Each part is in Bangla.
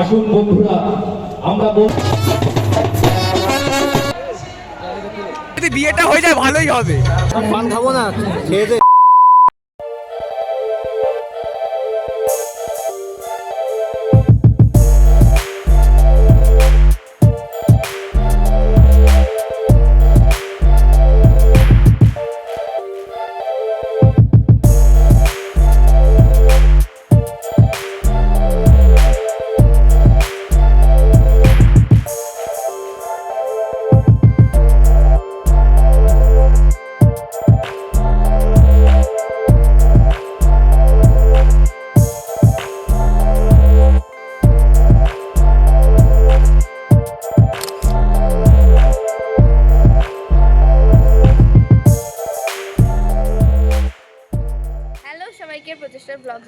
আসুন বন্ধুরা আমরা যদি বিয়েটা হয়ে যায় ভালোই হবে। পান খাব না খেয়ে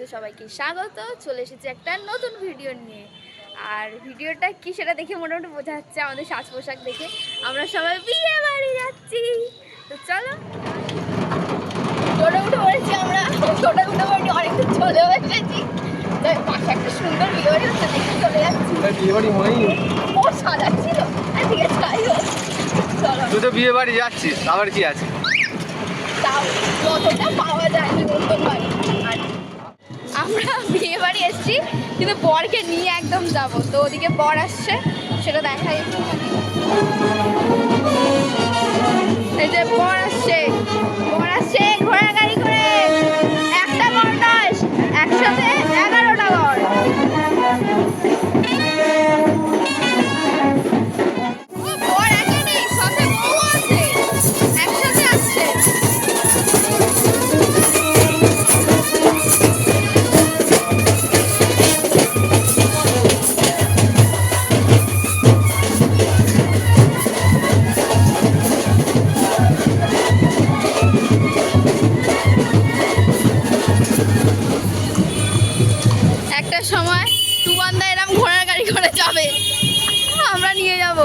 ব্লগসে সবাইকে স্বাগত চলে এসেছি একটা নতুন ভিডিও নিয়ে। আর ভিডিওটা কি সেটা দেখে মোটামুটি বোঝা যাচ্ছে আমাদের সাজ পোশাক দেখে। আমরা সবাই বিয়ে বাড়ি যাচ্ছি। তো চলো। টোটো উঠে পড়েছি আমরা। টোটো উঠে পড়েছি অনেকদিন চলেও এসেছি। পাশে একটা সুন্দর বিয়ে বাড়ি হচ্ছে দেখে চলে যাচ্ছি। বিয়ে বাড়ি মনেই ও। সাজাচ্ছিল ঠিক আছে তাই চলো। তুই তো বিয়ে বাড়ি যাচ্ছিস আবার কি আছে? তাও যতটা এসেছি কিন্তু বরকে নিয়ে একদম যাব। তো ওদিকে বর আসছে, সেটা দেখাই। এই যে বর আসছে বর আসছে ঘোড়া গাড়ি করে। যাবে আমরা নিয়ে যাব।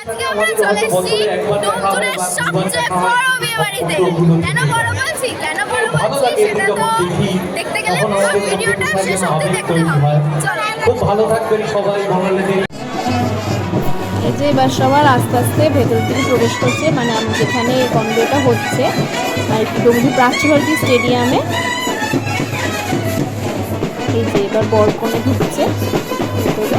আজকে আমরা চলে এসেছি ডোমজুড়ের সবচেয়ে বড় বিয়ে বাড়িতে। কেন বড় বলছি? কেন বড় বলছি সেটা তো দেখতে গেলে পুরো ভিডিওটা শেষ অবধি দেখতে হবে। চলো। খুব ভালো থাকবেন সবাই বাঙালিদের এই যে এবার সবার আস্তে আস্তে ভেতর দিকে প্রবেশ করছে মানে আমি যেখানে কন্ডোটা হচ্ছে আর কি ডোমজু প্রাচ্যভারতী স্টেডিয়ামে। এই যে এবার বরকনে ঢুকছে। ভেতরে।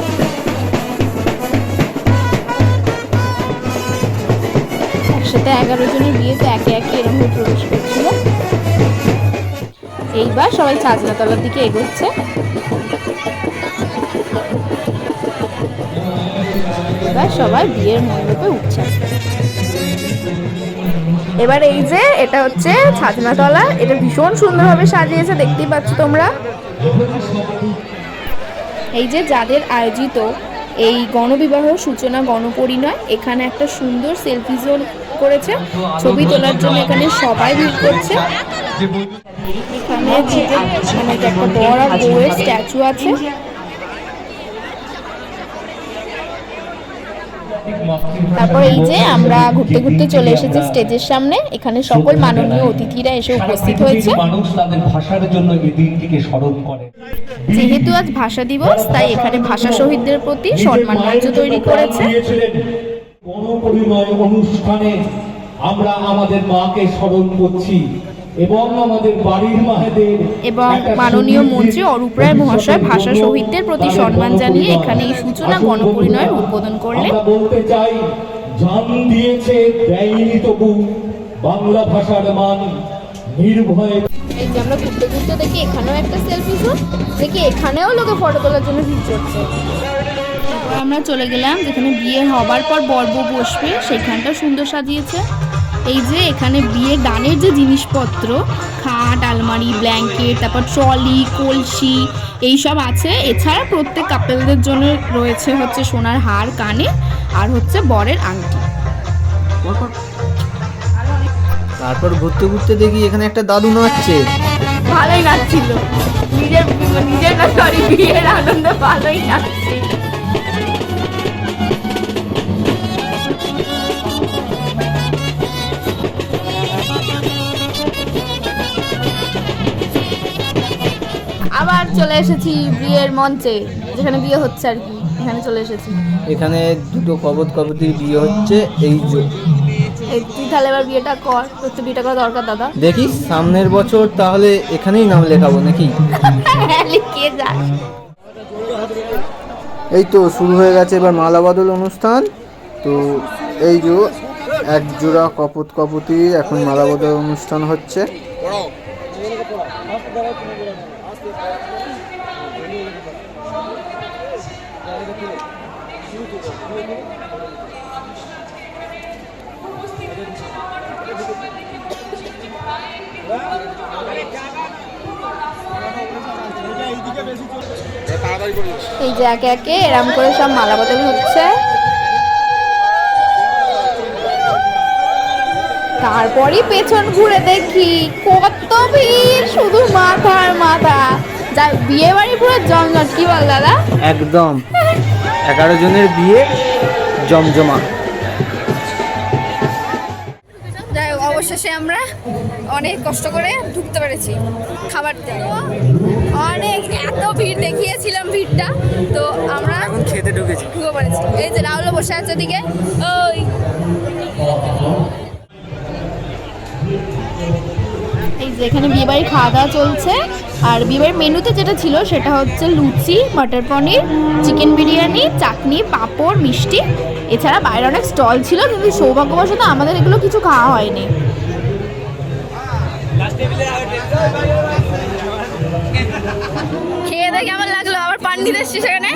একসাথে এগারো জনের বিয়েতে একে একে এরকম ভাবে প্রবেশ করছিল। এইবার সবাই ছাজনাতলার দিকে এগোচ্ছে। এবার সবাই বিয়ের মণ্ডপে উঠছে। এবার এই যে এটা হচ্ছে ছাজনাতলা এটা ভীষণ সুন্দরভাবে সাজিয়েছে দেখতেই পাচ্ছ তোমরা। এই যে যাদের আয়োজিত এই গণবিবাহ সূচনা গণপরিণয় এখানে একটা সুন্দর সেলফি জোন করেছে। ছবি তোলার জন্য এখানে সবাই ভিড় করছে। মানে বউয়ের স্ট্যাচু আছে। তারপর এই যে আমরা ঘুরতে ঘুরতে চলে এসেছি স্টেজের সামনে। এখানে সকল মাননীয় অতিথিরা এসে উপস্থিত হয়েছে। যেহেতু আজ ভাষা দিবস, তাই এখানে ভাষা শহীদদের প্রতি সম্মান তৈরি করেছে। গণপরিণয় অনুষ্ঠানে আমরা আমাদের মাকে স্মরণ করছি এবং আমাদের বাড়ির মায়েদের এবং মাননীয় মন্ত্রী অরূপ রায় মহাশয় ভাষা শহীদদের প্রতি সম্মান জানিয়ে এখানে এই সূচনা গণপরিণয় উদ্বোধন করলেন। আমরা বলতে চাই জান দিয়েছে দেয়নি তবু বাংলা ভাষার মান নির্ভয়ে। এই যে আমরা ঘুরতে ঘুরতে দেখি এখানেও একটা সেলফি জোন দেখি এখানেও লোকে ফটো তোলার জন্য ভিড় করছে তারপর আমরা চলে গেলাম যেখানে বিয়ে হবার পর বর্ব বসবে সেখানটা সুন্দর সাজিয়েছে। এই যে এখানে বিয়ে দানের যে জিনিসপত্র খাট আলমারি ব্ল্যাঙ্কেট তারপর ট্রলি কলসি এইসব আছে। এছাড়া প্রত্যেক কাপেলদের জন্য রয়েছে হচ্ছে সোনার হার কানে আর হচ্ছে বরের আংটি। তারপর? ঘুরতে ঘুরতে দেখি এখানে একটা দাদু নাচছে। ভালোই নাচছিল। নিজের নিজের না সরি বিয়ের আনন্দ ভালোই নাচছে আবার চলে এসেছি বিয়ের মঞ্চে যেখানে বিয়ে হচ্ছে আর কি এখানে চলে এসেছি। এখানে দুটো কবত কবতির বিয়ে হচ্ছে এই যে। এই তুই তাহলে এবার বিয়েটা কর তোর তো বিয়েটা করা দরকার দাদা। দেখিস সামনের বছর তাহলে এখানেই নাম লেখাবো নাকি? কে যায় এই তো শুরু হয়ে গেছে এবার মালা বদল অনুষ্ঠান। তো এই যে এক জোড়া কপত কপতির এখন মালা বদল অনুষ্ঠান হচ্ছে। এই যে একে একে এরম করে সব মালা বদল হচ্ছে। তারপরই পেছন ঘুরে দেখি কত ভিড়, শুধু মাথার মাথা। যা বিয়ে বাড়ি পুরো জমজট কি বল দাদা? একদম। এগারো জনের বিয়ে জমজমা যাই হোক অবশেষে আমরা অনেক কষ্ট করে ঢুকতে পেরেছি খাবার অনেক এত ভিড় দেখিয়েছিলাম ভিড়টা তো আমরা খেতে ঢুকেছি। ঢুকে পড়েছি। এই যে রাহুল বসে আছে ওদিকে। ওই। এই যে এখানে বিয়ে বাড়ির খাওয়া দাওয়া চলছে। আর বিয়ে বাড়ির মেনুতে যেটা ছিল সেটা হচ্ছে লুচি মটর পনির চিকেন বিরিয়ানি চাটনি পাঁপড় মিষ্টি। এছাড়া বাইরে অনেক স্টল ছিল কিন্তু সৌভাগ্যবশত আমাদের এগুলো কিছু খাওয়া হয়নি। খেয়ে দেখে কেমন লাগল? আবার পান নিতে এসছি সেখানে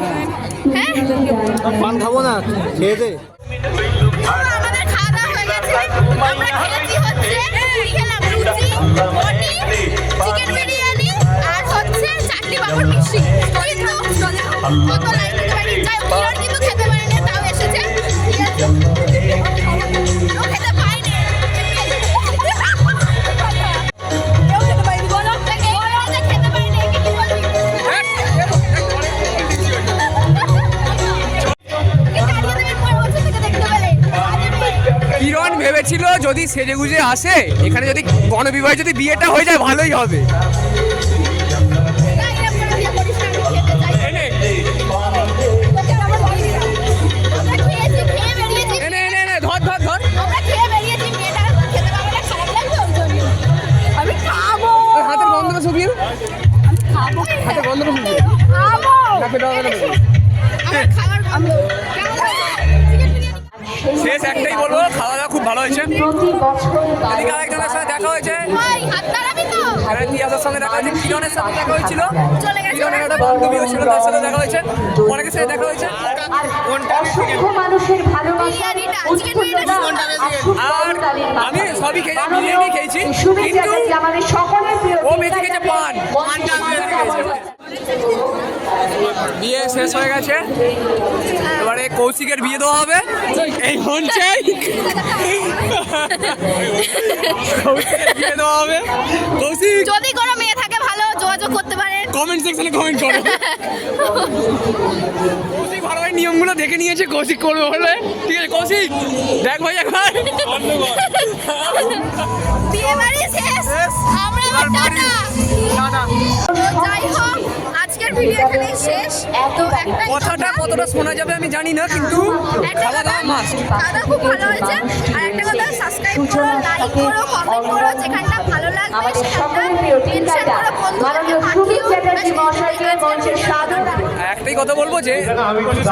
হ্যাঁ? পান খাব না খেয়ে দে। চিকেন বিরিয়ানি আর কত লাইন দিতে পারি যাই কিন্তু খেতে পারেনি তাও এসেছে। ভেবেছিল যদি সেজেগুজে আসে এখানে যদি গণবিবাহে যদি বিয়েটা হয়ে যায় ভালোই হবে। আরেকজনের সাথে দেখা হয়েছে। তিয়াসের সঙ্গে দেখা হয়েছে কিরণের সাথে দেখা হয়েছিল। চলে গেছে। কিরণের একটা বান্ধবীও ছিল তার সাথে দেখা হয়েছে। অনেকের সাথে দেখা হয়েছে। মানুষের আর আমি সবই খেয়েছি বিরিয়ানি খেয়েছি কিন্তু আমাদের সকলের প্রিয় ও বেঁচে গেছে পান পানটা আমি বেঁচে গেছে শেষ হয়ে গেছে। এবারে কৌশিকের বিয়ে দেওয়া হবে। এই মঞ্চে কৌশিকের বিয়ে দেওয়া হবে। কৌশিক। যদি কোনো মেয়ে থাকে ভালো যোগাযোগ করতে পারেন। কমেন্ট সেকশনে কমেন্ট করো। কৌশিক ভালো ভাই নিয়মগুলো দেখে নিয়েছে কৌশিক করবে বলে। ঠিক আছে কৌশিক দেখ ভাই একবার। বিয়ে বাড়ি শেষ। আমরা টাটা। টাটা। যাই হোক। কথাটা কতটা শোনা যাবে আমি জানি না কিন্তু খাওয়া দাওয়া মাস্ট খাওয়া খুব ভালো হয়েছে। আর একটা কথা সাবস্ক্রাইব করো লাইক করো কমেন্ট করো যেখানটা ভালো লাগবে আমাদের সকলের প্রিয় মাননীয় চ্যাটার্জি মহাশয়কে মঞ্চে একটাই কথা বলব যে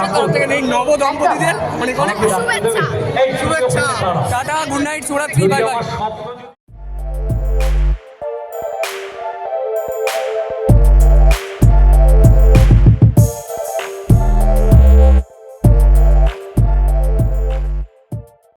তরফ থেকে এই নব দম্পতিদের অনেক অনেক শুভেচ্ছা। শুভেচ্ছা। টাটা গুড নাইট শুভরাত্রি বাই বাই